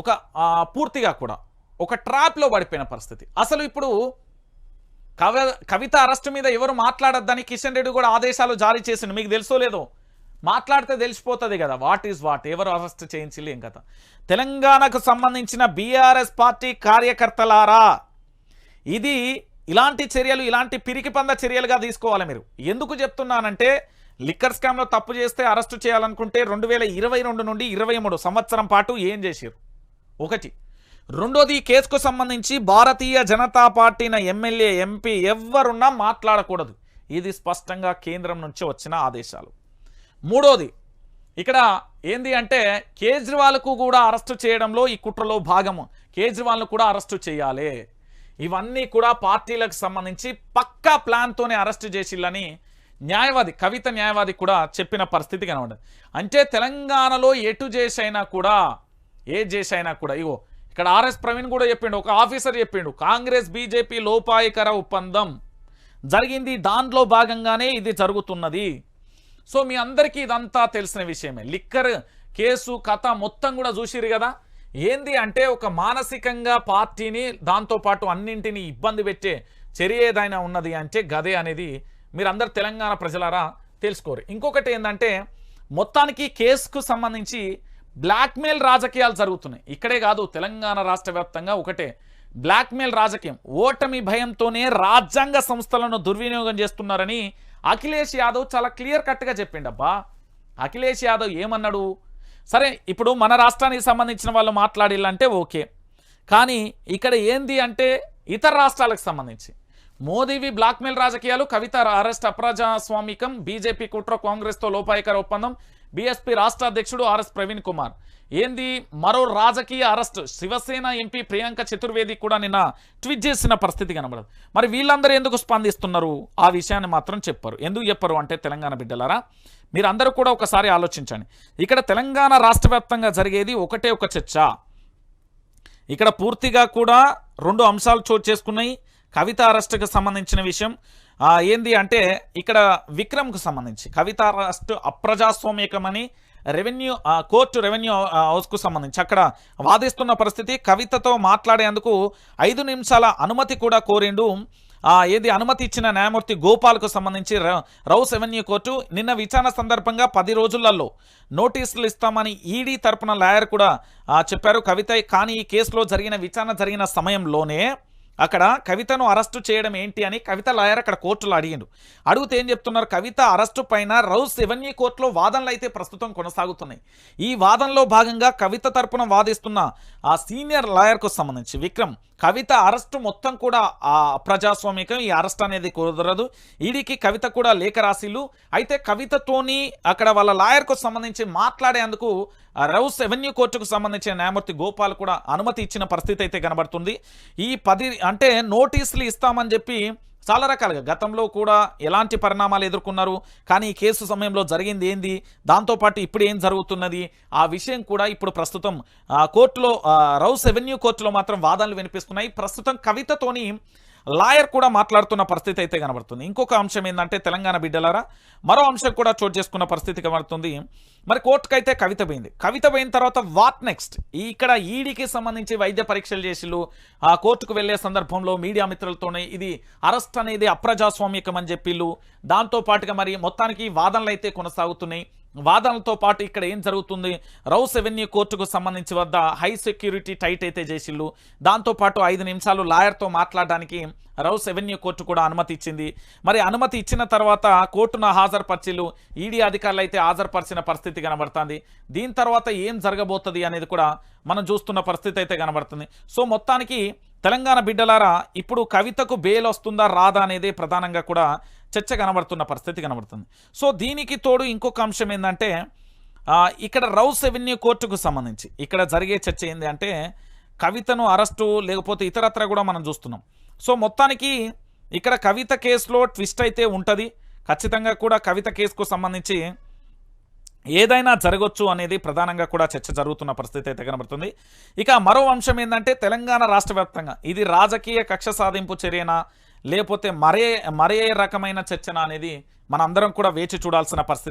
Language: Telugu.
ఒక పూర్తిగా కూడా ఒక ట్రాప్లో పడిపోయిన పరిస్థితి. అసలు ఇప్పుడు కవ కవిత అరెస్ట్ మీద ఎవరు మాట్లాడద్దని కిషన్ రెడ్డి కూడా ఆదేశాలు జారీ చేసిండు. మీకు తెలుసో లేదో? మాట్లాడితే తెలిసిపోతుంది కదా. వాట్ ఈజ్ వాట్ ఎవరు అరెస్ట్ చేయించలేం కదా తెలంగాణకు సంబంధించిన బీఆర్ఎస్ పార్టీ కార్యకర్తలారా ఇది ఇలాంటి చర్యలు ఇలాంటి పిరికి పంద చర్యలుగా తీసుకోవాలి మీరు. ఎందుకు చెప్తున్నానంటే లిక్కర్ స్కామ్లో తప్పు చేస్తే అరెస్టు చేయాలనుకుంటే రెండు వేల ఇరవై రెండు నుండి ఇరవై మూడు సంవత్సరం పాటు ఏం చేశారు ఒకటి. రెండోది కేసుకు సంబంధించి భారతీయ జనతా పార్టీన ఎమ్మెల్యే ఎంపీ ఎవరున్నా మాట్లాడకూడదు. ఇది స్పష్టంగా కేంద్రం నుంచి వచ్చిన ఆదేశాలు. మూడోది ఇక్కడ ఏంది అంటే కేజ్రీవాల్కు కూడా అరెస్టు చేయడంలో ఈ కుట్రలో భాగము. కేజ్రీవాల్ను కూడా అరెస్టు చేయాలి. ఇవన్నీ కూడా పార్టీలకు సంబంధించి పక్కా ప్లాన్తోనే అరెస్టు చేసిల్లని న్యాయవాది కవిత న్యాయవాది కూడా చెప్పిన పరిస్థితి కనబడింది అంటే తెలంగాణలో ఎటు చేసైనా కూడా ఏ చేసైనా కూడా ఇగో ఇక్కడ ఆర్ఎస్ ప్రవీణ్ కూడా చెప్పిండు ఒక ఆఫీసర్ చెప్పిండు కాంగ్రెస్ బీజేపీ లోపాయకర ఒప్పందం జరిగింది దాంట్లో భాగంగానే ఇది జరుగుతున్నది. సో మీ అందరికీ ఇదంతా తెలిసిన విషయమే. లిక్కర్ కేసు కథ మొత్తం కూడా చూసిరు కదా? ఏంది అంటే ఒక మానసికంగా పార్టీని దాంతోపాటు అన్నింటినీ ఇబ్బంది పెట్టే చర్య ఏదైనా ఉన్నది అంటే గదే అనేది మీరందరు తెలంగాణ ప్రజలారా తెలుసుకోరు. ఇంకొకటి ఏంటంటే మొత్తానికి కేసుకు సంబంధించి బ్లాక్మెయిల్ రాజకీయాలు జరుగుతున్నాయి. ఇక్కడే కాదు తెలంగాణ రాష్ట్ర ఒకటే. బ్లాక్మెయిల్ రాజకీయం. ఓటమి భయంతోనే రాజ్యాంగ సంస్థలను దుర్వినియోగం చేస్తున్నారని అఖిలేష్ యాదవ్ చాలా క్లియర్ కట్గా చెప్పిండబ్బా. అఖిలేష్ యాదవ్ ఏమన్నాడు? సరే ఇప్పుడు మన రాష్ట్రానికి సంబంధించిన వాళ్ళు మాట్లాడిల్లంటే ఓకే. కానీ ఇక్కడ ఏంది అంటే ఇతర రాష్ట్రాలకు సంబంధించి. మోదీవి బ్లాక్మెయిల్ రాజకీయాలు కవిత అరెస్ట్ అప్రజాస్వామికం బీజేపీ కుట్ర కాంగ్రెస్తో లోపాయకర ఒప్పందం బీఎస్పీ రాష్ట్ర అధ్యక్షుడు ఆర్ఎస్ ప్రవీణ్ కుమార్. ఏంది? మరో రాజకీయ అరెస్ట్. శివసేన ఎంపీ ప్రియాంక చతుర్వేది కూడా నిన్న ట్వీట్ చేసిన పరిస్థితి కనబడదు. మరి వీళ్ళందరూ ఎందుకు స్పందిస్తున్నారు? ఆ విషయాన్ని మాత్రం చెప్పారు. ఎందుకు చెప్పరు అంటే తెలంగాణ బిడ్డలారా? మీరందరూ కూడా ఒకసారి ఆలోచించండి. ఇక్కడ తెలంగాణ రాష్ట్ర జరిగేది ఒకటే ఒక చర్చ. ఇక్కడ పూర్తిగా కూడా రెండు అంశాలు చోటు చేసుకున్నాయి. కవిత అరెస్ట్కి సంబంధించిన విషయం ఏంది అంటే ఇక్కడ విక్రమ్కు సంబంధించి. కవిత అరెస్ట్ అప్రజాస్వామికమని రెవెన్యూ కోర్టు రెవెన్యూ హౌస్కు సంబంధించి అక్కడ వాదిస్తున్న పరిస్థితి కవితతో మాట్లాడేందుకు ఐదు నిమిషాల అనుమతి కూడా కోరిండు. ఏది అనుమతి ఇచ్చిన న్యాయమూర్తి గోపాల్కు సంబంధించి ర- రౌస్ ఎవెన్యూ కోర్టు నిన్న విచారణ సందర్భంగా పది రోజులలో నోటీసులు ఇస్తామని ఈడీ తరపున లాయర్ కూడా చెప్పారు. కవిత కానీ ఈ కేసులో జరిగిన విచారణ జరిగిన సమయంలోనే అక్కడ కవితను అరెస్టు చేయడం ఏంటి అని కవిత లాయర్ అక్కడ కోర్టులో అడిగిండు. అడిగితే ఏం చెప్తున్నారు? కవిత అరెస్టు పైన రౌస్ ఎవెన్యూ కోర్టులో వాదనలు అయితే ప్రస్తుతం కొనసాగుతున్నాయి. ఈ వాదనలో భాగంగా కవిత తరపున వాదిస్తున్న ఆ సీనియర్ లాయర్కు సంబంధించి విక్రమ్ కవిత అరెస్టు మొత్తం కూడా ఆ ప్రజాస్వామికం ఈ అరెస్ట్ అనేది కుదరదు. ఈడీకి కవిత కూడా లేఖ రాసిలు అయితే కవితతోని అక్కడ వాళ్ళ లాయర్కు సంబంధించి మాట్లాడేందుకు రౌస్ ఎవెన్యూ కోర్టుకు సంబంధించిన న్యాయమూర్తి గోపాల్ కూడా అనుమతి ఇచ్చిన పరిస్థితి అయితే కనబడుతుంది. ఈ పది అంటే నోటీసులు ఇస్తామని చెప్పి చాలా రకాలుగా గతంలో కూడా ఎలాంటి పరిణామాలు ఎదుర్కొన్నారు కానీ ఈ కేసు సమయంలో జరిగింది ఏంది దాంతోపాటు ఇప్పుడు ఏం జరుగుతున్నది ఆ విషయం కూడా ఇప్పుడు ప్రస్తుతం కోర్టులో రౌస్ ఎవెన్యూ కోర్టులో మాత్రం వాదనలు వినిపిస్తున్నాయి. ప్రస్తుతం కవితతోని లాయర్ కూడా మాట్లాడుతున్న పరిస్థితి అయితే కనబడుతుంది. ఇంకొక అంశం ఏంటంటే తెలంగాణ బిడ్డలారా మరో అంశం కూడా చోటు చేసుకున్న పరిస్థితి కనబడుతుంది. మరి కోర్టుకైతే కవిత పోయింది. కవిత పోయిన తర్వాత వాట్ నెక్స్ట్ ఇక్కడ ఈడీకి సంబంధించి వైద్య పరీక్షలు చేసిళ్ళు. ఆ కోర్టుకు వెళ్ళే సందర్భంలో మీడియా మిత్రులతోనే ఇది అరెస్ట్ అనేది అప్రజాస్వామికం అని చెప్పిళ్ళు. దాంతో పాటుగా మరి మొత్తానికి వాదనలు అయితే కొనసాగుతున్నాయి. వాదనలతో పాటు ఇక్కడ ఏం జరుగుతుంది? రౌస్ ఎవెన్యూ కోర్టుకు సంబంధించి వద్ద హై సెక్యూరిటీ టైట్ అయితే చేసిళ్ళు దాంతోపాటు ఐదు నిమిషాలు లాయర్తో మాట్లాడడానికి రౌస్ ఎవెన్యూ కోర్టు కూడా అనుమతి ఇచ్చింది. మరి అనుమతి ఇచ్చిన తర్వాత కోర్టును హాజరుపరిచిలు ఈడీ అధికారులు అయితే హాజరుపరిచిన పరిస్థితి కనబడుతుంది. దీని తర్వాత ఏం జరగబోతుంది అనేది కూడా మనం చూస్తున్న పరిస్థితి అయితే కనబడుతుంది. సో మొత్తానికి తెలంగాణ బిడ్డలారా ఇప్పుడు కవితకు బెయిల్ వస్తుందా రాదా అనేది ప్రధానంగా కూడా చర్చ కనబడుతున్న పరిస్థితి కనబడుతుంది. సో దీనికి తోడు ఇంకొక అంశం ఏంటంటే ఇక్కడ రౌస్ ఎవెన్యూ కోర్టుకు సంబంధించి ఇక్కడ జరిగే చర్చ ఏంది అంటే కవితను అరెస్టు లేకపోతే ఇతరత్ర కూడా మనం చూస్తున్నాం. సో మొత్తానికి ఇక్కడ కవిత కేసులో ట్విస్ట్ అయితే ఉంటుంది. ఖచ్చితంగా కూడా కవిత కేసుకు సంబంధించి ఏదైనా జరగొచ్చు అనేది ప్రధానంగా కూడా చర్చ జరుగుతున్న పరిస్థితి అయితే కనబడుతుంది. ఇక మరో అంశం ఏంటంటే తెలంగాణ రాష్ట్ర వ్యాప్తంగా ఇది రాజకీయ కక్ష సాధింపు చర్యనా లేకపోతే మరే మరే రకమైన చర్చన అనేది మనందరం కూడా వేచి చూడాల్సిన పరిస్థితి.